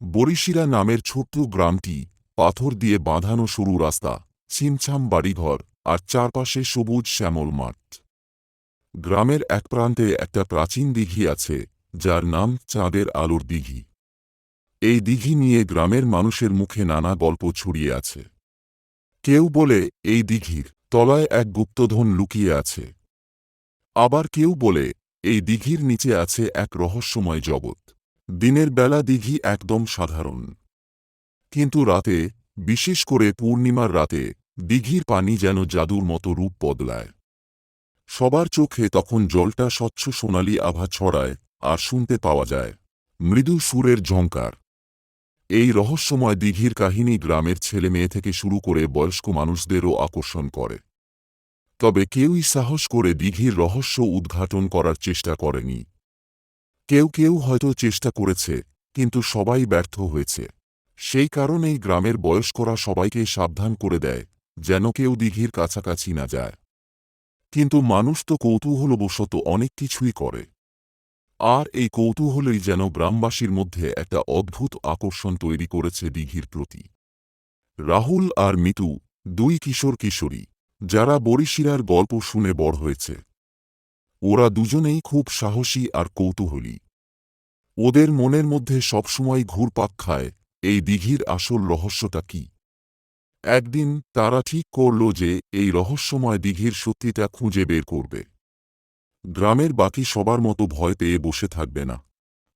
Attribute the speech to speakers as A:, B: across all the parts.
A: বরিশিরা নামের ছোট্ট গ্রামটি পাথর দিয়ে বাঁধানো সরু রাস্তা ছিমছাম বাড়িঘর আর চারপাশে সবুজ শ্যামল মাঠ। গ্রামের এক প্রান্তে একটা প্রাচীন দিঘি আছে, যার নাম চাঁদের আলোর দিঘি। এই দিঘি নিয়ে গ্রামের মানুষের মুখে নানা গল্প ছড়িয়ে আছে। কেউ বলে, এই দিঘির তলায় এক গুপ্তধন লুকিয়ে আছে। আবার কেউ বলে, এই দিঘির নিচে আছে এক রহস্যময় জগৎ। দিনের বেলা দিঘি একদম সাধারণ। কিন্তু রাতে, বিশেষ করে পূর্ণিমার রাতে, দিঘির পানি যেন জাদুর মতো রূপ বদলায়। সবার চোখে তখন জলটা স্বচ্ছ সোনালি আভা ছড়ায়, আর শুনতে পাওয়া যায়, মৃদু সুরের ঝঙ্কার এই রহস্যময় দিঘির কাহিনী গ্রামের ছেলে মেয়ে থেকে শুরু করে বয়স্ক মানুষদেরও আকর্ষণ করে। তবে কেউই সাহস করে দিঘির রহস্য উদ্ঘাটন করার চেষ্টা করেনি। কেউ কেউ হয়তো চেষ্টা করেছে, কিন্তু সবাই ব্যর্থ হয়েছে। সেই কারণেই গ্রামের বয়স্করা সবাইকে সাবধান করে দেয়, যেন কেউ দিঘির কাছাকাছি না যায়। কিন্তু মানুষ তো কৌতূহলবশত অনেক কিছুই করে। আর এই কৌতূহলই যেন গ্রামবাসীর মধ্যে একটা অদ্ভুত আকর্ষণ তৈরি করেছে দিঘির প্রতি। রাহুল আর মিতু, দুই কিশোর কিশোরী, যারা বরিশিরার গল্প শুনে বড় হয়েছে। ওরা দুজনেই খুব সাহসী আর কৌতূহলী। ওদের মনের মধ্যে সবসময় ঘুরপাক খায়, এই দিঘির আসল রহস্যটা কি? একদিন তারা ঠিক করল যে এই রহস্যময় দিঘির সত্যিটা খুঁজে বের করবে। গ্রামের বাকি সবার মতো ভয় পেয়ে বসে থাকবে না।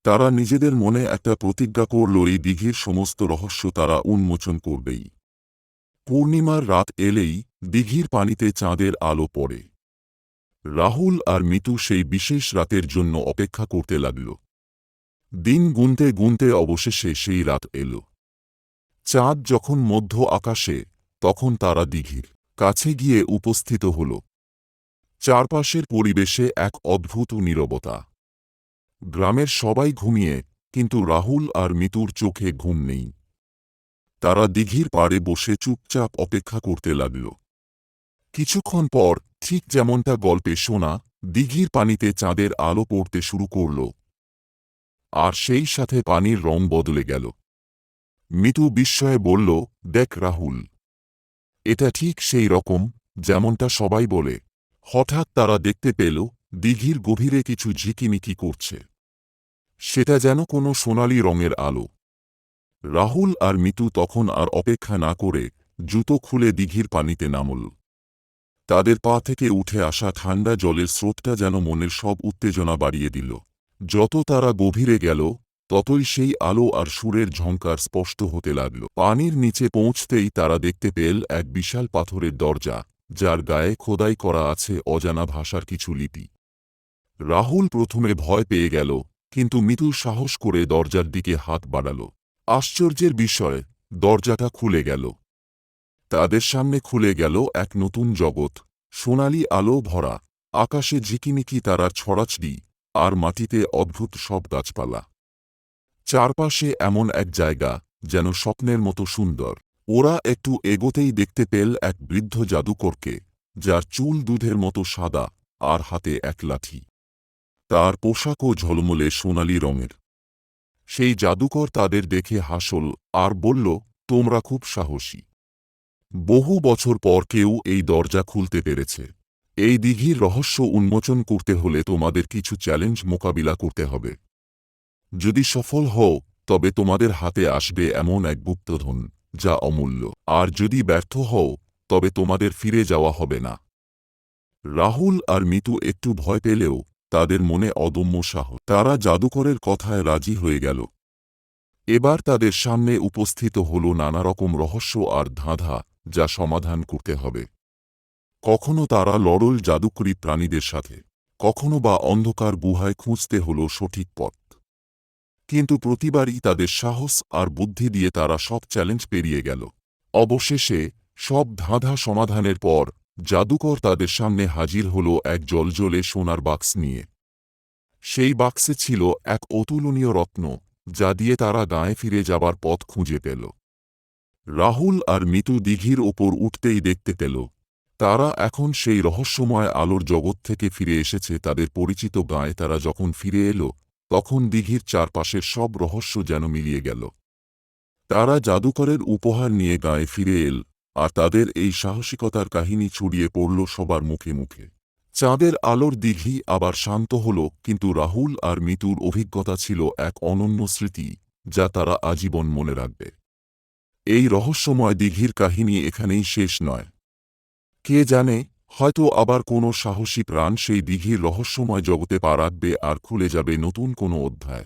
A: তারা নিজেদের মনে একটা প্রতিজ্ঞা করল, এই দিঘির সমস্ত রহস্য তারা উন্মোচন করবেই। পূর্ণিমার রাত এলেই দিঘির পানিতে চাঁদের আলো পড়ে। রাহুল আর মিতু সেই বিশেষ রাতের জন্য অপেক্ষা করতে লাগল। দিন গুনতে গুনতে অবশেষে সেই রাত এল। চাঁদ যখন মধ্য আকাশে, তখন তারা দিঘির কাছে গিয়ে উপস্থিত হল। চারপাশের পরিবেশে এক অদ্ভুত নীরবতা। গ্রামের সবাই ঘুমিয়ে, কিন্তু রাহুল আর মিতুর চোখে ঘুম নেই। তারা দিঘির পাড়ে বসে চুপচাপ অপেক্ষা করতে লাগল। কিছুক্ষণ পর ঠিক যেমনটা গল্পে শোনা দিঘির পানিতে চাঁদের আলো পড়তে শুরু করল। আর সেই সাথে পানির রং বদলে গেল। মিতু বিস্ময়ে বলল, দেখ রাহুল, এটা ঠিক সেই রকম যেমনটা সবাই বলে। হঠাৎ তারা দেখতে পেল দিঘির গভীরে কিছু ঝিকিমিকি করছে। সেটা যেন কোনো সোনালি রঙের আলো। রাহুল আর মিতু তখন আর অপেক্ষা না করে জুতো খুলে দিঘির পানিতে নামল। তাদের পা থেকে উঠে আসা ঠান্ডা জলের স্রোতটা যেন মনের সব উত্তেজনা বাড়িয়ে দিল। যত তারা গভীরে গেল, ততই সেই আলো আর সুরের ঝঙ্কার স্পষ্ট হতে লাগল। পানির নিচে পৌঁছতেই তারা দেখতে পেল এক বিশাল পাথরের দরজা, যার গায়ে খোদাই করা আছে অজানা ভাষার কিছু লিপি। রাহুল প্রথমে ভয় পেয়ে গেল, কিন্তু মিতু সাহস করে দরজার দিকে হাত বাড়াল। আশ্চর্যের বিষয়, দরজাটা খুলে গেল। তাদের সামনে খুলে গেল এক নতুন জগৎ। সোনালি আলো ভরা, আকাশে ঝিকিমিকি তারা ছড়াছড়ি, আর মাটিতে অদ্ভুত সব গাছপালা। চারপাশে এমন এক জায়গা যেন স্বপ্নের মতো সুন্দর। ওরা একটু এগোতেই দেখতে পেল এক বৃদ্ধ জাদুকরকে, যার চুল দুধের মতো সাদা, আর হাতে এক লাঠি। তার পোশাকও ঝলমলে সোনালি রঙের। সেই জাদুকর তাদের দেখে হাসল, আর বলল, তোমরা খুব সাহসী। বহু বছর পর কেউ এই দরজা খুলতে পেরেছে। এই দিঘির রহস্য উন্মোচন করতে হলে তোমাদের কিছু চ্যালেঞ্জ মোকাবিলা করতে হবে। যদি সফল হও, তবে তোমাদের হাতে আসবে এমন এক গুপ্তধন, যা অমূল্য। আর যদি ব্যর্থ হও, তবে তোমাদের ফিরে যাওয়া হবে না। রাহুল আর মিতু একটু ভয় পেলেও তাদের মনে অদম্য সাহ তারা জাদুকরের কথায় রাজি হয়ে গেল। এবার তাদের সামনে উপস্থিত হল নানা রকম রহস্য আর ধাঁধা যা সমাধান করতে হবে। কখনো তারা লড়ল জাদুকরী প্রাণীদের সাথে, কখনো বা অন্ধকার গুহায় খুঁজতে হল সঠিক পথ। কিন্তু প্রতিবারই তাদের সাহস আর বুদ্ধি দিয়ে তারা সব চ্যালেঞ্জ পেরিয়ে গেল। অবশেষে, সব ধাঁধা সমাধানের পর, জাদুকর তাদের সামনে হাজির হল এক জলজলে সোনার বাক্স নিয়ে। সেই বাক্সে ছিল এক অতুলনীয় রত্ন, যা দিয়ে তারা গায়ে ফিরে যাবার পথ খুঁজে পেল। রাহুল আর মিতু দিঘির ওপর উঠতেই দেখতে পেল। তারা এখন সেই রহস্যময় আলোর জগৎ থেকে ফিরে এসেছে, তাদের পরিচিত গায়ে তারা যখন ফিরে এলো, তখন দিঘির চারপাশের সব রহস্য যেন মিলিয়ে গেল। তারা জাদুকরের উপহার নিয়ে গায়ে ফিরে এল, আর তাদের এই সাহসিকতার কাহিনী ছড়িয়ে পড়ল সবার মুখে মুখে। চাঁদের আলোর দিঘি আবার শান্ত হল, কিন্তু রাহুল আর মিতুর অভিজ্ঞতা ছিল এক অনন্য স্মৃতি, যা তারা আজীবন মনে রাখবে। এই রহস্যময় দিঘির কাহিনী এখানেই শেষ নয়। কে জানে, হয়তো আবার কোনো সাহসী প্রাণ সেই দিঘির রহস্যময় জগতে পা রাখবে আর খুলে যাবে নতুন কোনো অধ্যায়।